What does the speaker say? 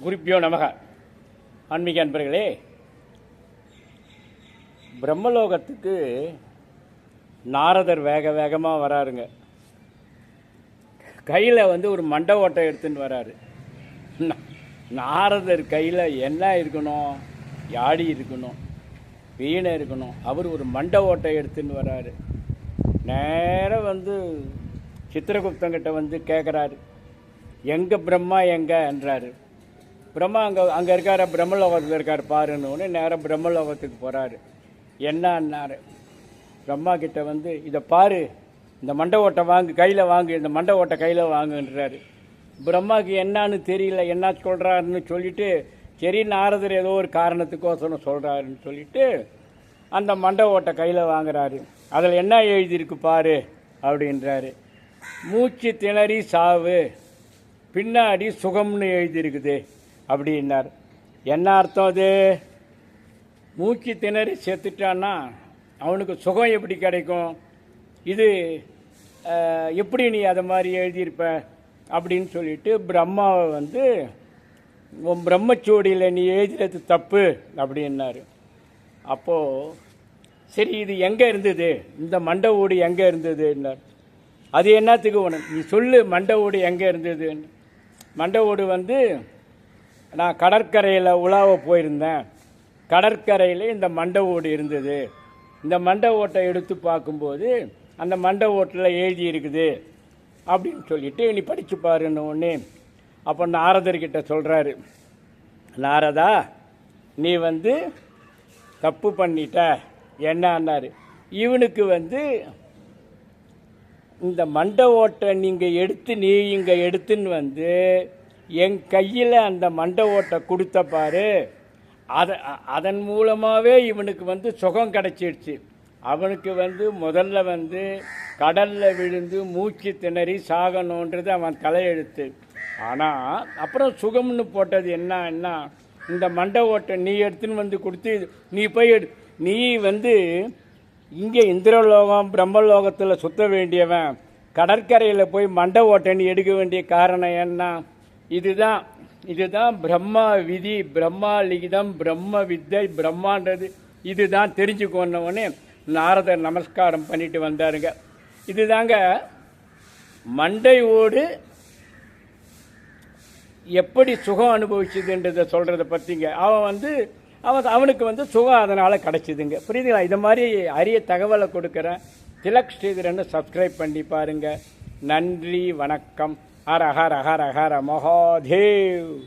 குருப்பியோ நமக. ஆன்மீக அன்பர்களே பிரம்மலோகத்துக்கு நாரதர் வேக வேகமாக வராருங்க. கையில் வந்து ஒரு மண்ட ஓட்டை எடுத்துன்னு வராரு. நாரதர் கையில் என்ன இருக்கணும்? யாடி இருக்கணும்? வீணை இருக்கணும்? அவர் ஒரு மண்ட ஓட்டை எடுத்துன்னு வராரு. நேராக வந்து சித்திரகுப்தங்கிட்ட வந்து கேட்குறாரு எங்கே பிரம்மா எங்கன்றாரு பிரம்மா அங்கே அங்கே இருக்கார் பிரம்மலோகத்தில் இருக்கார் பாருன்னு ஒன்று நேராக பிரம்மலோகத்துக்கு போகிறாரு என்னன்னாரு? பிரம்மா கிட்ட வந்து இதை பாரு இந்த மண்டை ஓட்டை வாங்கு கையில் வாங்கு இந்த மண்டை ஓட்டை கையில் வாங்குன்றாரு. பிரம்மாவுக்கு என்னன்னு தெரியல என்ன சொல்கிறாருன்னு சொல்லிட்டு சரி நாரதர் ஏதோ ஒரு காரணத்துக்கோசரம் சொல்கிறாருன்னு சொல்லிட்டு அந்த மண்டை ஓட்டை கையில் வாங்குறாரு. அதில் என்ன எழுதியிருக்கு பாரு அப்படின்றாரு. மூச்சு திணறி சாவு பின்னாடி சுகம்னு எழுதியிருக்குது அப்படின்னார். என்ன அர்த்தம் அது? மூச்சு திணறி செத்துட்டான்னா அவனுக்கு சுகம் எப்படி கிடைக்கும்? இது எப்படி நீ அதை மாதிரி எழுதியிருப்ப? அப்படின்னு சொல்லிட்டு பிரம்மாவை வந்து உன் பிரம்மச்சோடியில் நீ எழுதுறது தப்பு அப்படின்னாரு. அப்போது சரி இது எங்கே இருந்தது? இந்த மண்டை ஓடு எங்கே இருந்ததுன்னார். அது என்னத்துக்கு உனக்கு? நீ சொல்லு மண்ட ஓடு எங்கே இருந்ததுன்னு. மண்ட ஓடு வந்து நான் கடற்கரையில் உலாவ போயிருந்தேன். கடற்கரையில் இந்த மண்டை ஓடு இருந்தது. இந்த மண்டை ஓட்டை எடுத்து பார்க்கும்போது அந்த மண்டை ஓட்டில் எழுதி இருக்குது. அப்படின்னு சொல்லிட்டு நீ படித்து பாருன்னு ஒன்று அப்போ நாரதர்கிட்ட சொல்கிறாரு நாரதா நீ வந்து தப்பு பண்ணிட்ட. என்னன்னாரு? இவனுக்கு வந்து இந்த மண்டை ஓட்டை நீங்கள் எடுத்து நீ இங்கே எடுத்துன்னு வந்து என் கையில் அந்த மண்டை ஓட்டை கொடுத்த பாரு அதை அதன் மூலமாகவே இவனுக்கு வந்து சுகம் கிடச்சிடுச்சு அவனுக்கு வந்து முதல்ல வந்து கடலில் விழுந்து மூச்சு திணறி சாகணுன்றது அவன் தலையெழுத்து. ஆனால் அப்புறம் சுகம்னு போட்டது என்ன என்ன இந்த மண்டை ஓட்டை நீ எடுத்துன்னு வந்து கொடுத்து நீ போய் எடு. நீ வந்து இங்கே இந்திரலோகம் பிரம்மலோகத்தில் சுத்த வேண்டியவன். கடற்கரையில் போய் மண்டை ஓட்டைன்னு எடுக்க வேண்டிய காரணம் என்ன? இதுதான் இதுதான் பிரம்மா விதி பிரம்மா லிகிதம் பிரம்ம வித்தை பிரம்மான்றது. இதுதான் தெரிஞ்சுக்கொண்டவொடனே நாரதர் நமஸ்காரம் பண்ணிட்டு வந்தாருங்க. இதுதாங்க மண்டை ஓடு எப்படி சுகம் அனுபவிச்சதுன்றதை சொல்கிறத பற்றிங்க அவன் வந்து அவன் அவனுக்கு வந்து சுகம் அதனால் கிடச்சிதுங்க. புரியுதுங்களா? இது மாதிரி அரிய தகவலை கொடுக்குறேன். திலக் ஸ்ரீதரன்னு சப்ஸ்கிரைப் பண்ணி பாருங்க. நன்றி வணக்கம். Hara, hara, hara, hara, Mahadev.